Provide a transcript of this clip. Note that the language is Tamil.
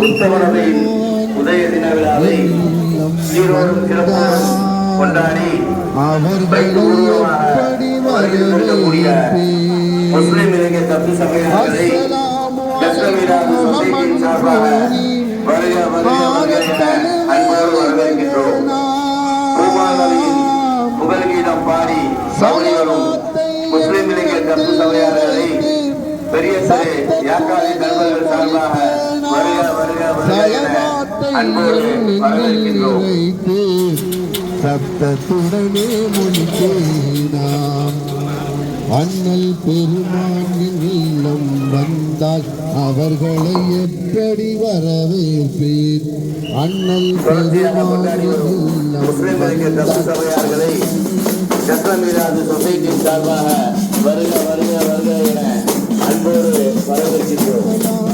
உத்தமரவையின் உதய தின விழாவை சீரோடும் சிறப்போடும் கொண்டாடி பைக்கு முஸ்லிம் இளைஞர் தப்பு சமயங்களை சொசைட்டியின் சார்பாக வருக வருக அன்போடு வரவேற்கின்றோம். பூமாநதியின் பாடி முஸ்லிம் தப்பு சபையாளர்களை பெரிய சிறை யாக்காதி நண்பர்கள் சார்பாக வருக வருக வருக அன்போடு வரவேற்கின்றோம். சப்தத்துடனே முடித்தேனாம் அண்ணல் பெருமானின் இல்லம் வந்தால் அவர்களை எப்படி வரவேற்பேன் அண்ணல் வரும் இல்லம் சொசைட்டியின் சார்பாக வருக வருக வருக என அன்போடு வரவேற்கின்றோம்.